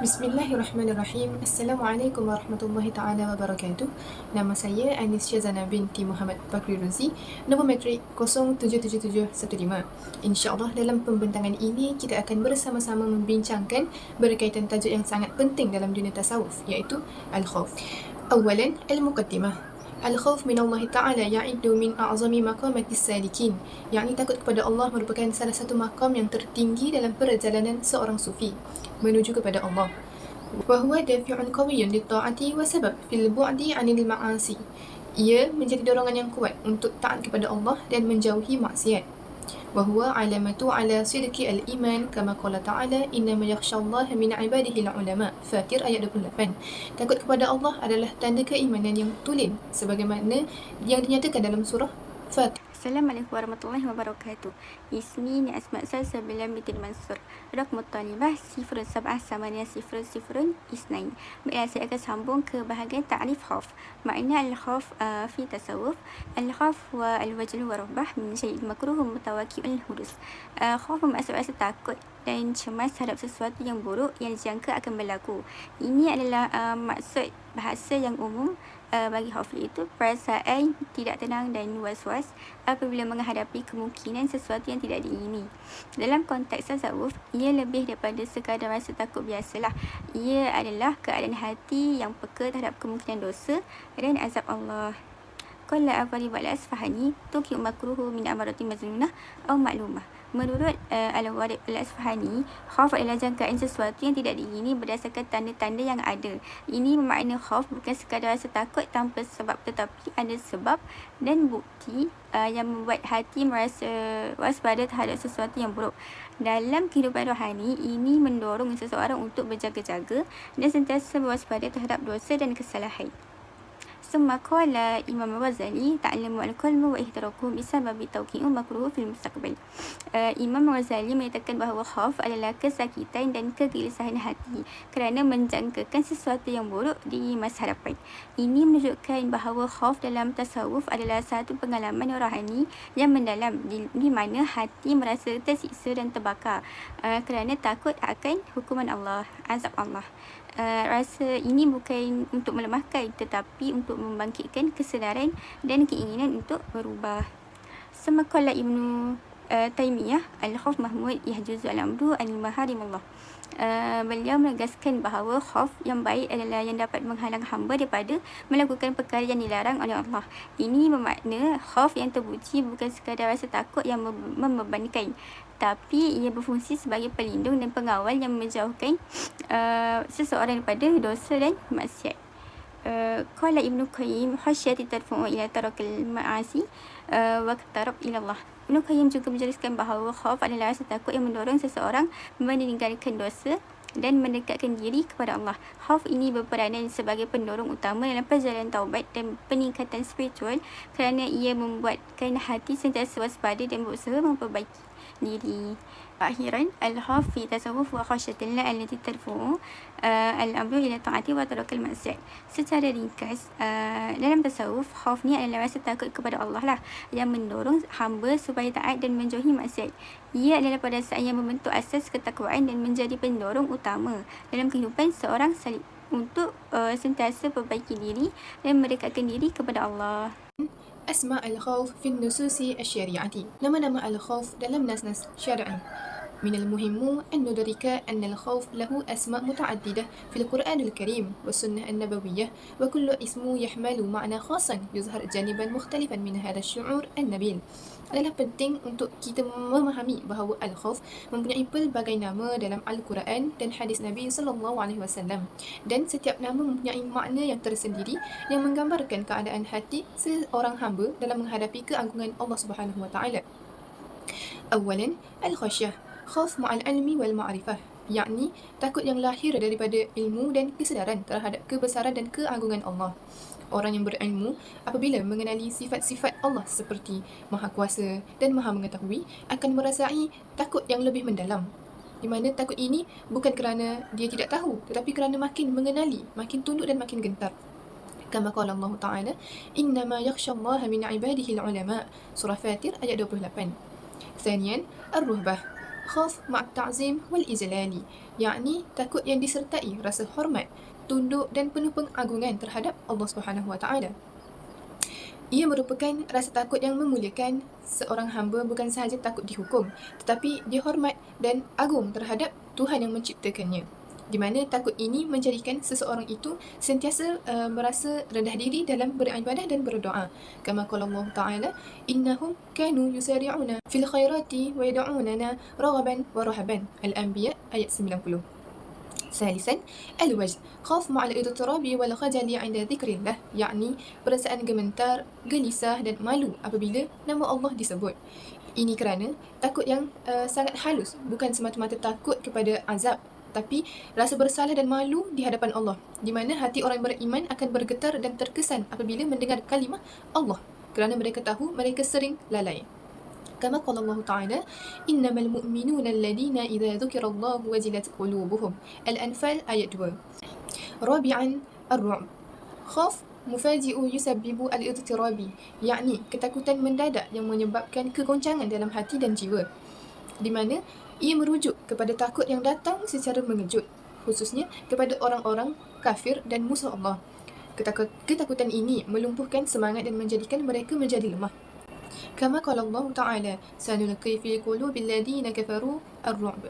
Bismillahirrahmanirrahim. Assalamualaikum warahmatullahi taala wabarakatuh. Nama saya Anis Syazana binti Muhammad Bakri Ruzi, nombor matrik 077715. Insya-Allah dalam pembentangan ini kita akan bersama-sama membincangkan berkaitan tajuk yang sangat penting dalam dunia tasawuf iaitu al-khauf. Awalan, al-muqaddimah. Al-khawf min Allah Ta'ala ya'iddu min a'zami maqamatis salikin. Yang takut kepada Allah merupakan salah satu makam yang tertinggi dalam perjalanan seorang sufi menuju kepada Allah. Wahuwa dafi'un qawiyun li ta'ati wa sabab fil bu'di anil ma'asi. Ia menjadi dorongan yang kuat untuk taat kepada Allah dan menjauhi maksiat bahawa alamatu ala sidqi al-iman kama qala ta'ala inna ma yakhshallaha min ibadihi ulama. fatir ayat 28 takut kepada Allah adalah tanda keimanan yang tulen sebagaimana yang dinyatakan dalam surah Fatir Assalamualaikum warahmatullahi wabarakatuh Ismi ni Asma Salsa Bilam binti Mansur. Rakmu talibah sifrun sab'ah samania sifrun sifrun isnain. Baiklah saya akan sambung ke bahagian ta'rif khawf. Makna al-khawf uh, fi tasawuf. Al-khawf wa al-wajlu wa rahbah min syait makruh mutawaki'un hudus. Uh, khawf bermaksud rasa takut dan cemas terhadap sesuatu yang buruk yang dijangka akan berlaku. Ini adalah uh, maksud bahasa yang umum uh, bagi Hafli itu perasaan tidak tenang dan was-was apabila menghadapi kemungkinan sesuatu yang tidak diingini. Dalam konteks tasawuf, ia lebih daripada sekadar rasa takut biasalah. Ia adalah keadaan hati yang peka terhadap kemungkinan dosa dan azab Allah. Qala Afali Wal Asfahani, tuki makruhu min amarati mazlunah atau maklumah. Menurut uh, Al-Warib Al-Asfahani, khauf adalah jangkaan sesuatu yang tidak diingini berdasarkan tanda-tanda yang ada. Ini bermakna khauf bukan sekadar rasa takut tanpa sebab tetapi ada sebab dan bukti uh, yang membuat hati merasa waspada terhadap sesuatu yang buruk. Dalam kehidupan rohani, ini mendorong seseorang untuk berjaga-jaga dan sentiasa berwaspada terhadap dosa dan kesalahan ثم قال إمام الغزالي تعلم الكلم وإهتراكه بسبب توقيع مكروه في المستقبل uh, Imam Ghazali menyatakan bahawa khauf adalah kesakitan dan kegelisahan hati kerana menjangkakan sesuatu yang buruk di masa hadapan. Ini menunjukkan bahawa khauf dalam tasawuf adalah satu pengalaman rohani yang mendalam di, di mana hati merasa tersiksa dan terbakar uh, kerana takut akan hukuman Allah, azab Allah. Uh, rasa ini bukan untuk melemahkan tetapi untuk membangkitkan kesedaran dan keinginan untuk berubah. Semakala Ibnu uh, Taymiyah Al-Khawf Mahmud Yahjuzu Al-Amru Al-Maharim Allah. Uh, beliau menegaskan bahawa khauf yang baik adalah yang dapat menghalang hamba daripada melakukan perkara yang dilarang oleh Allah. Ini bermakna khauf yang terpuji bukan sekadar rasa takut yang membebankan tapi ia berfungsi sebagai pelindung dan pengawal yang menjauhkan uh, seseorang daripada dosa dan maksiat. Uh, qala Ibnu Qayyim khasyati tarfu'u ila tarakil ma'asi uh, wa qatarab ila Allah. Ibnu Qayyim juga menjelaskan bahawa khauf adalah rasa takut yang mendorong seseorang meninggalkan dosa dan mendekatkan diri kepada Allah. Khauf ini berperanan sebagai pendorong utama dalam perjalanan taubat dan peningkatan spiritual kerana ia membuatkan hati sentiasa waspada dan berusaha memperbaiki diri. Akhiran, al-khaf fi tasawuf wa khasyatillah allati tarfu'u uh, al-amru ila ta'ati wa tarakal maksiat. Secara ringkas, uh, dalam tasawuf, khaf ni adalah rasa takut kepada Allah lah yang mendorong hamba supaya taat dan menjauhi maksiat. Ia adalah perasaan yang membentuk asas ketakwaan dan menjadi pendorong utama dalam kehidupan seorang salib untuk uh, sentiasa perbaiki diri dan mendekatkan diri kepada Allah. أسماء الخوف في النصوص الشريعة. نما نما الخوف ناس شرعي من المهم أن ندرك أن الخوف له أسماء متعددة في القرآن الكريم والسنة النبوية وكل اسم يحمل معنى خاصا يظهر جانبا مختلفا من هذا الشعور النبيل. Adalah penting untuk kita memahami bahawa al-khauf mempunyai pelbagai nama dalam al-Quran dan hadis Nabi sallallahu alaihi wasallam dan setiap nama mempunyai makna yang tersendiri yang menggambarkan keadaan hati seorang hamba dalam menghadapi keagungan Allah Subhanahu wa taala. Awalan, al-khasyah, khauf ma'al ilmi wal ma'rifah yakni takut yang lahir daripada ilmu dan kesedaran terhadap kebesaran dan keagungan Allah orang yang berilmu apabila mengenali sifat-sifat Allah seperti Maha Kuasa dan Maha Mengetahui akan merasai takut yang lebih mendalam. Di mana takut ini bukan kerana dia tidak tahu tetapi kerana makin mengenali, makin tunduk dan makin gentar. Kama qala Allah Ta'ala, "Innama yakhshallaha min 'ibadihi al-'ulama." Surah Fatir ayat 28. Thaniyan, ar-ruhbah Khauf ma'at ta'zim wal izlali, yakni takut yang disertai rasa hormat, tunduk dan penuh pengagungan terhadap Allah Subhanahu Wa Taala. Ia merupakan rasa takut yang memuliakan seorang hamba bukan sahaja takut dihukum tetapi dia hormat dan agung terhadap Tuhan yang menciptakannya Di mana takut ini menjadikan seseorang itu sentiasa uh, merasa rendah diri dalam beribadah dan berdoa. Kama qala Allah Ta'ala, "Innahum kanu yusari'una fil khairati wa yad'unana raghaban wa rahaban." Al-Anbiya ayat 90. ثالثا الوجد خوف مع الاضطراب والخجل عند ذكر الله yakni perasaan gementar, gelisah dan malu apabila nama Allah disebut. Ini kerana takut yang uh, sangat halus bukan semata-mata takut kepada azab tapi rasa bersalah dan malu di hadapan Allah di mana hati orang beriman akan bergetar dan terkesan apabila mendengar kalimah Allah kerana mereka tahu mereka sering lalai. كما قال الله تعالى إنما المؤمنون الذين إذا ذكر الله وجلت قلوبهم الأنفال آية 2 رابعا الرعب خوف مفاجئ يسبب الاضطراب يعني ketakutan mendadak yang menyebabkan kegoncangan dalam hati dan jiwa di mana ia merujuk kepada takut yang datang secara mengejut, khususnya kepada orang-orang kafir dan musuh Allah. Ketakut, ketakutan ini melumpuhkan semangat dan menjadikan mereka menjadi lemah. Kama kala Allah Ta'ala, سَنُلَقِي فِي قُلُوبِ kafaru كَفَرُوا الرُّعْبِ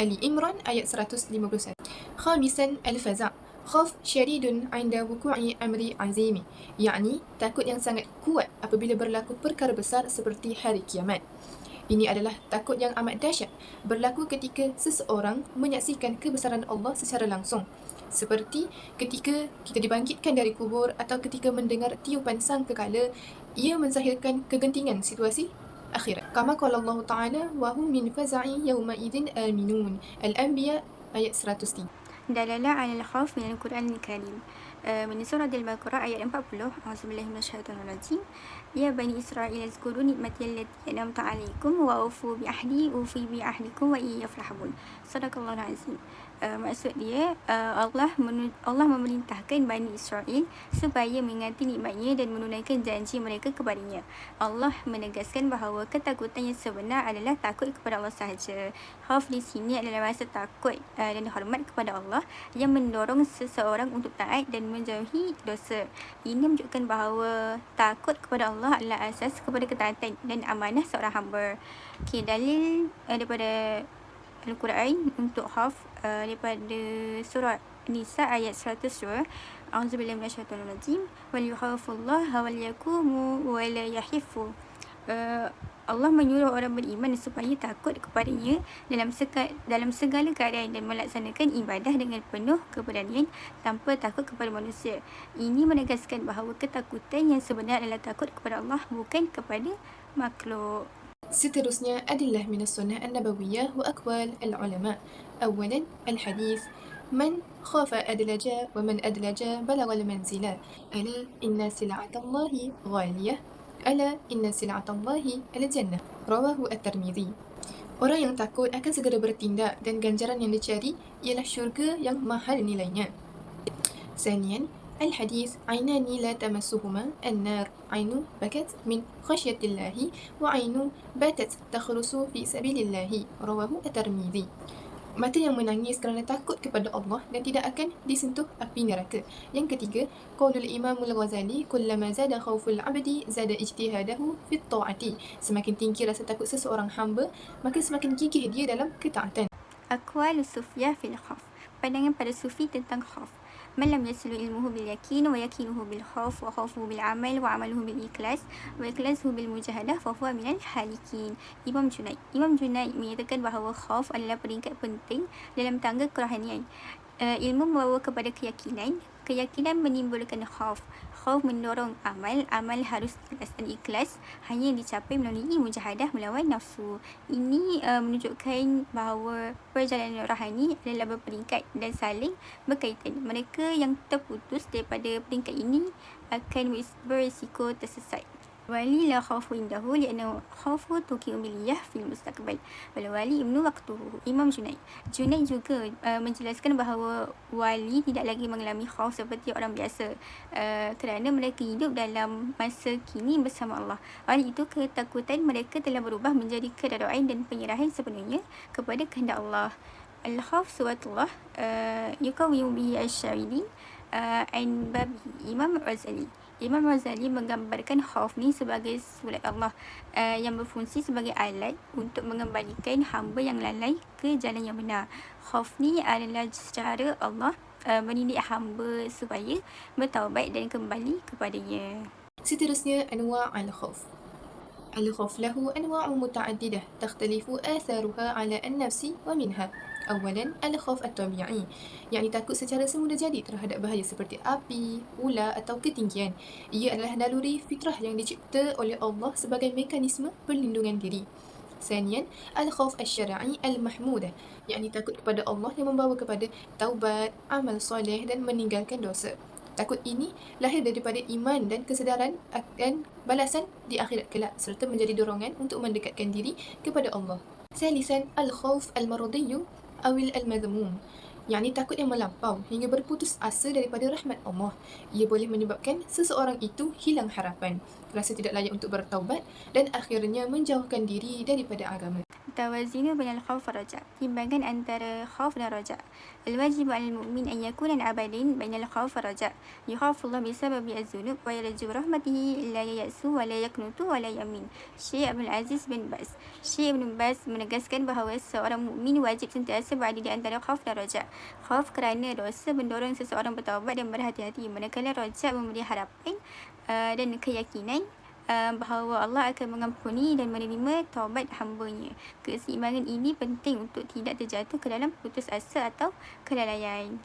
Ali Imran ayat 151 Khamisan Al-Faza' Khaf syaridun inda wuku'i amri azimi. Yakni takut yang sangat kuat apabila berlaku perkara besar seperti hari kiamat ini adalah takut yang amat dahsyat berlaku ketika seseorang menyaksikan kebesaran Allah secara langsung seperti ketika kita dibangkitkan dari kubur atau ketika mendengar tiupan sang kekala ia menzahirkan kegentingan situasi akhirat. Kama qala Allah Ta'ala hum min faza'i yawma idzin aminun. Al-Anbiya ayat 103. Dalalah 'ala al-khauf min al-Quran al-Karim. من سورة المكرة آية 40 أعوذ بالله من الشيطان الرجيم يا بني إسرائيل اذكروا نعمتي التي أنعمت عليكم وأوفوا بعهدي أوفي بعهدكم وإياي فرحبون صدق الله العظيم uh, maksud dia uh, Allah menu- Allah memerintahkan Bani Israel supaya mengingati nikmatnya dan menunaikan janji mereka kepadanya. Allah menegaskan bahawa ketakutan yang sebenar adalah takut kepada Allah sahaja. Khauf di sini adalah rasa takut uh, dan hormat kepada Allah yang mendorong seseorang untuk taat dan menjauhi dosa. Ini menunjukkan bahawa takut kepada Allah adalah asas kepada ketaatan dan amanah seorang hamba. Okay, dalil uh, daripada Al-Quran untuk Haf uh, daripada surah Nisa ayat 102 A'udzubillahi minasyaitonir rajim wal yukhafullah wal yakumu wa la yahifu uh, Allah menyuruh orang beriman supaya takut kepadanya dalam segala, dalam segala keadaan dan melaksanakan ibadah dengan penuh keberanian tanpa takut kepada manusia. Ini menegaskan bahawa ketakutan yang sebenar adalah takut kepada Allah bukan kepada makhluk. Seterusnya adalah min sunnah an-nabawiyah wa aqwal al-ulama. Awalan al-hadith من خاف أدلج ومن أدلج بلغ المنزل ألا إن سلعة الله غالية ألا إن سلعة الله الجنة رواه الترمذي Orang yang takut akan segera bertindak dan ganjaran yang dicari ialah syurga yang mahal nilainya. Sanian, الحديث عينان لا تمسهما النار عين بكت من خشية الله وعين باتت تخرس في سبيل الله رواه الترمذي Mata yang menangis kerana takut kepada Allah dan tidak akan disentuh api neraka. Yang ketiga, qaulul Imam Al-Ghazali, kullama zada khauful 'abdi zada ijtihadahu fi ta'ati. Semakin tinggi rasa takut seseorang hamba, maka semakin gigih dia dalam ketaatan. Aqwal Sufyah fil khauf. Pandangan pada sufi tentang khauf. من لم يصل علمه باليقين ويقينه بالخوف وخوفه بالعمل وعمله بالإخلاص وإخلاصه بالمجاهدة فهو من الحالكين Imam Junaid Imam Junaid menyatakan bahawa khauf adalah peringkat penting dalam tangga kerohanian uh, ilmu membawa kepada keyakinan keyakinan menimbulkan khauf khauf mendorong amal amal harus dan ikhlas hanya dicapai melalui mujahadah melawan nafsu. Ini uh, menunjukkan bahawa perjalanan rohani adalah berperingkat dan saling berkaitan. Mereka yang terputus daripada peringkat ini akan berisiko tersesat Wali la khawfu indahu li'annahu khawfu tuki umiliyah fil mustaqbal. Wal wali ibnu waqtuhu. Imam Junaid. Junaid juga uh, menjelaskan bahawa wali tidak lagi mengalami khawf seperti orang biasa uh, kerana mereka hidup dalam masa kini bersama Allah. Wali itu ketakutan mereka telah berubah menjadi kedadoan dan penyerahan sepenuhnya kepada kehendak Allah. Al-Khawf suratullah uh, yukawimu bihi al-syaridi uh, an babi Imam Razali. Imam Ghazali menggambarkan khauf ni sebagai sulat Allah uh, yang berfungsi sebagai alat untuk mengembalikan hamba yang lalai ke jalan yang benar. Khauf ni adalah secara Allah eh, uh, menindik hamba supaya bertaubat dan kembali kepadanya. Seterusnya, Anwar Al-Khauf. Al-Khauf lahu anwa'u muta'adidah takhtalifu atharuha ala an-nafsi wa minha Awalan, al-khawf at-tabi'i, yang ditakut secara semula jadi terhadap bahaya seperti api, ular atau ketinggian. Ia adalah naluri fitrah yang dicipta oleh Allah sebagai mekanisme perlindungan diri. Sanian, al-khawf asyara'i al-mahmudah, yang ditakut kepada Allah yang membawa kepada taubat, amal soleh dan meninggalkan dosa. Takut ini lahir daripada iman dan kesedaran akan balasan di akhirat kelak serta menjadi dorongan untuk mendekatkan diri kepada Allah. Salisan, al-khawf al-marudiyu awil al-madhmum. Yani takut yang melampau hingga berputus asa daripada rahmat Allah. Ia boleh menyebabkan seseorang itu hilang harapan, rasa tidak layak untuk bertaubat dan akhirnya menjauhkan diri daripada agama. Tawazinu bainal khawf wa raja. Timbangan antara khawf dan raja. الواجب على المؤمن أن يكون العبدين بين الخوف والرجاء يخاف الله بسبب الذنوب ويرجو رحمته لا ييأس ولا يقنط ولا يمين Syekh Abdul Aziz bin Bas Syekh Ibn Bas menegaskan bahawa seorang mukmin wajib sentiasa berada di antara khauf dan roja. Khauf kerana dosa mendorong seseorang bertaubat dan berhati-hati manakala roja memberi harapan uh, dan keyakinan uh, bahawa Allah akan mengampuni dan menerima taubat hambanya. Keseimbangan ini penting untuk tidak terjatuh ke dalam putus asa atau kelalaian.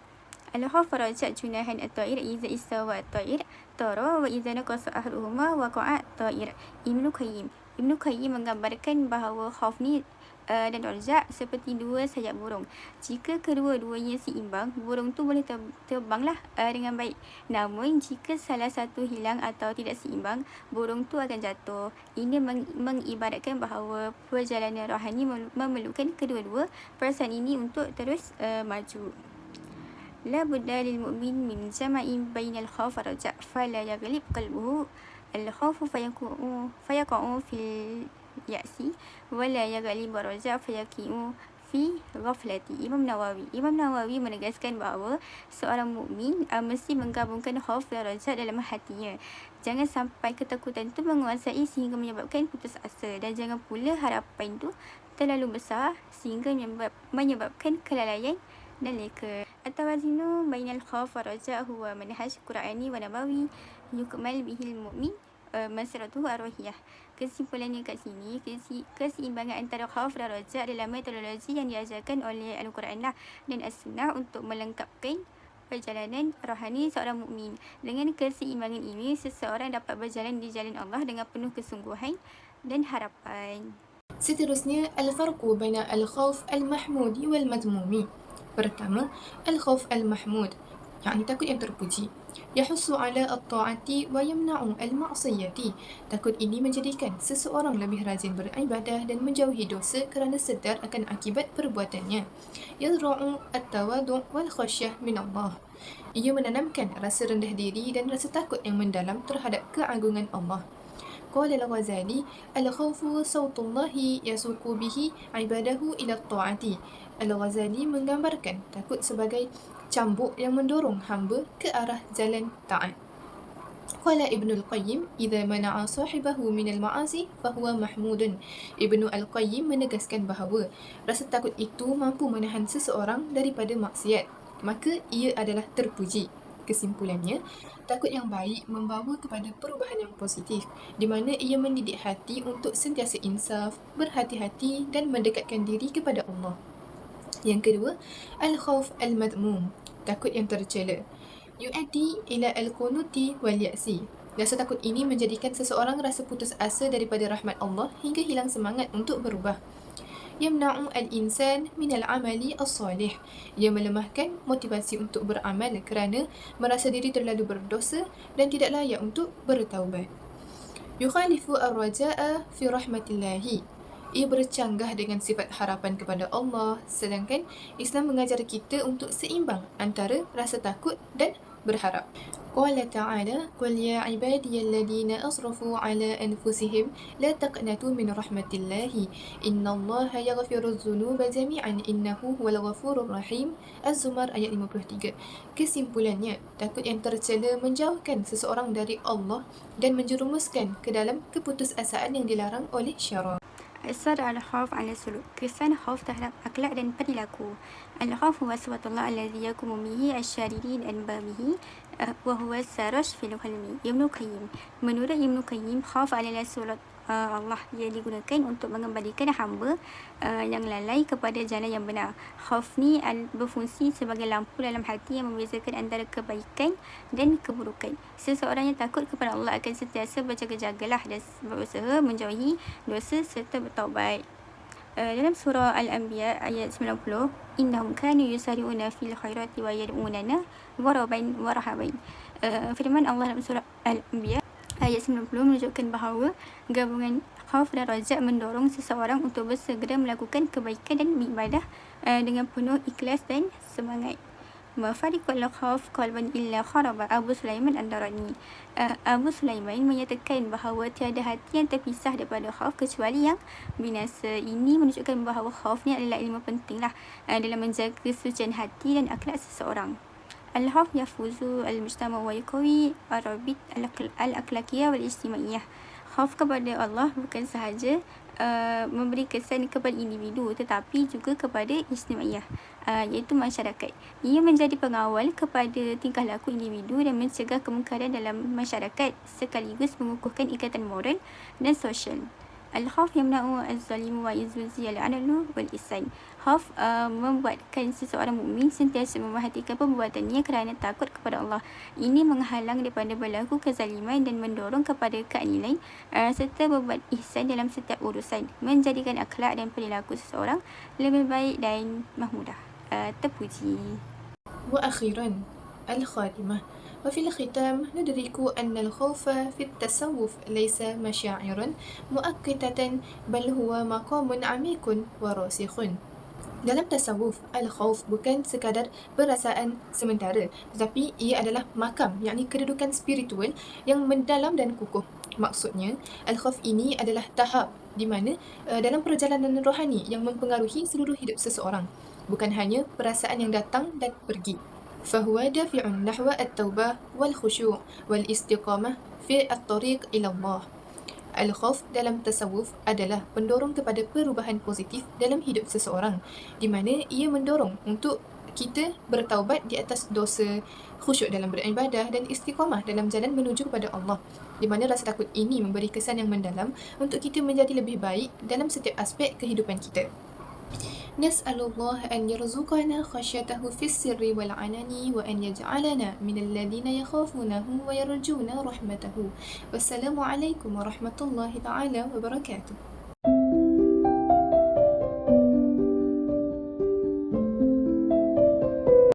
Al-Khawf rajat junahan at-ta'ir iza istawa at-ta'ir tara wa iza naqasa ahluhuma wa qa'a at-ta'ir. Ibnu Qayyim. Ibnu Qayyim menggambarkan bahawa khawf ni uh, dan darjat seperti dua sayap burung. Jika kedua-duanya seimbang, burung tu boleh ter- terbanglah uh, dengan baik. Namun, jika salah satu hilang atau tidak seimbang, burung tu akan jatuh. Ini meng- mengibaratkan bahawa perjalanan rohani mem- memerlukan kedua-dua perasaan ini untuk terus uh, maju. La budda lil mu'min min jama'in bainal khawf raja' fala yaghlib qalbuhu al khawf fayaku'u fayaku'u fil ya'si wala yaghli baraja fayaqimu fi ghaflati. Imam Nawawi. Imam Nawawi menegaskan bahawa seorang mukmin uh, mesti menggabungkan khauf dan raja dalam hatinya. Jangan sampai ketakutan itu menguasai sehingga menyebabkan putus asa. Dan jangan pula harapan itu terlalu besar sehingga menyebabkan kelalaian dan leka. Atawazinu bainal khauf wa raja huwa manhaj Qur'ani wa nabawi. Yukmal bihil mu'min uh, masratuhu arwahiyah Kesimpulannya kat sini, keseimbangan antara khauf dan raja adalah metodologi yang diajarkan oleh Al-Quran lah dan As-Sunnah untuk melengkapkan perjalanan rohani seorang mukmin. Dengan keseimbangan ini, seseorang dapat berjalan di jalan Allah dengan penuh kesungguhan dan harapan. Seterusnya, al-farqu baina al-khauf al-mahmudi wal-madmumi. Pertama, al-khauf al-mahmud, yang takut yang terpuji, Yahussu ala at-ta'ati wa yamna'u al-ma'siyati. Takut ini menjadikan seseorang lebih rajin beribadah dan menjauhi dosa kerana sedar akan akibat perbuatannya. Yazra'u at-tawadu' wal khasyah min Allah. Ia menanamkan rasa rendah diri dan rasa takut yang mendalam terhadap keagungan Allah. قال الغزالي الخوف صوت الله يسوق به عباده إلى الطاعة. الغزالي menggambarkan takut sebagai cambuk yang mendorong hamba ke arah jalan taat. قال ابن القيم إذا منع صاحبه من المعاصي فهو محمود ابن القيم menegaskan bahawa rasa takut itu mampu menahan seseorang daripada maksiat. Maka ia adalah terpuji. Kesimpulannya, takut yang baik membawa kepada perubahan yang positif di mana ia mendidik hati untuk sentiasa insaf, berhati-hati dan mendekatkan diri kepada Allah. Yang kedua, al-khawf al-madmum takut yang tercela. Yu'addi ila al-qunuti wal ya'si. Rasa takut ini menjadikan seseorang rasa putus asa daripada rahmat Allah hingga hilang semangat untuk berubah. Ymnang al insan الإنسان amali العمل الصالح Ia melemahkan motivasi untuk beramal kerana merasa diri terlalu berdosa dan tidak layak untuk bertaubat. Yukhalifu ar-raja'a fi rahmatillahi. Ia bercanggah dengan sifat harapan kepada Allah sedangkan Islam mengajar kita untuk seimbang antara rasa takut dan berharap. Qala ta'ala Qul ya ibadiyalladhina asrafu ala anfusihim la taqnatu min rahmatillahi inna allaha yaghfiru dhunuba jami'an innahu huwal ghafurur rahim Az-Zumar ayat 53 Kesimpulannya, takut yang tercela menjauhkan seseorang dari Allah dan menjerumuskan ke dalam keputusasaan yang dilarang oleh syara. أثر الخوف على السلوك. kesan khauf terhadap akhlak dan perilaku الخوف هو صفة الله الذي يقوم به الشاررين عن بابه وهو السرج في الحلم ابن قيم. menurut Ibn Qayyim khauf adalah surat uh, Allah ia digunakan untuk mengembalikan hamba uh, yang lalai kepada jalan yang benar. Khauf ni berfungsi sebagai lampu dalam hati yang membezakan antara kebaikan dan keburukan. Seseorang yang takut kepada Allah akan sentiasa berjaga-jagalah dan berusaha menjauhi dosa serta bertaubat. Uh, dalam surah Al-Anbiya ayat 90 innahum kanu yusari'una fil khairati wa yad'unana waraban warahaban uh, firman Allah dalam surah Al-Anbiya ayat 90 menunjukkan bahawa gabungan khauf dan rajak mendorong seseorang untuk bersegera melakukan kebaikan dan ibadah uh, dengan penuh ikhlas dan semangat. Mafariqul khauf qalban illa kharaba Abu Sulaiman An-Darani. Uh, Abu Sulaiman menyatakan bahawa tiada hati yang terpisah daripada khauf kecuali yang binasa. Ini menunjukkan bahawa khauf ni adalah ilmu pentinglah uh, dalam menjaga kesucian hati dan akhlak seseorang. الحفظ يفوز المجتمع ويقوي الرابط الأخلاقية والاجتماعية Khauf kepada Allah bukan sahaja uh, memberi kesan kepada individu tetapi juga kepada istimewa uh, iaitu masyarakat. Ia menjadi pengawal kepada tingkah laku individu dan mencegah kemungkaran dalam masyarakat sekaligus mengukuhkan ikatan moral dan sosial. Al-Khaf yamna'u al-zalimu wa yuzwizi al-adlu wal-isan. Khaf uh, membuatkan seseorang mukmin sentiasa memerhatikan perbuatannya kerana takut kepada Allah. Ini menghalang daripada berlaku kezaliman dan mendorong kepada keadilan uh, serta berbuat ihsan dalam setiap urusan. Menjadikan akhlak dan perilaku seseorang lebih baik dan mahmudah. Uh, terpuji. Wa akhiran, al-khatimah. وفي الختام ندرك أن الخوف في التصوف ليس مشاعرا مؤقتة بل هو مقام عميق وراسخ Dalam tasawuf, al-khawf bukan sekadar perasaan sementara tetapi ia adalah makam, yakni kedudukan spiritual yang mendalam dan kukuh. Maksudnya, al-khawf ini adalah tahap di mana uh, dalam perjalanan rohani yang mempengaruhi seluruh hidup seseorang. Bukan hanya perasaan yang datang dan pergi. فهو دافع نحو التوبة والخشوع والاستقامة في الطريق إلى الله. Al-Khawf dalam tasawuf adalah pendorong kepada perubahan positif dalam hidup seseorang di mana ia mendorong untuk kita bertaubat di atas dosa, khusyuk dalam beribadah dan istiqamah dalam jalan menuju kepada Allah. Di mana rasa takut ini memberi kesan yang mendalam untuk kita menjadi lebih baik dalam setiap aspek kehidupan kita. نسأل الله أن يرزقنا خشيته في السر والعلن وأن يجعلنا من الذين يخافونه ويرجون رحمته. والسلام عليكم ورحمة الله تعالى وبركاته.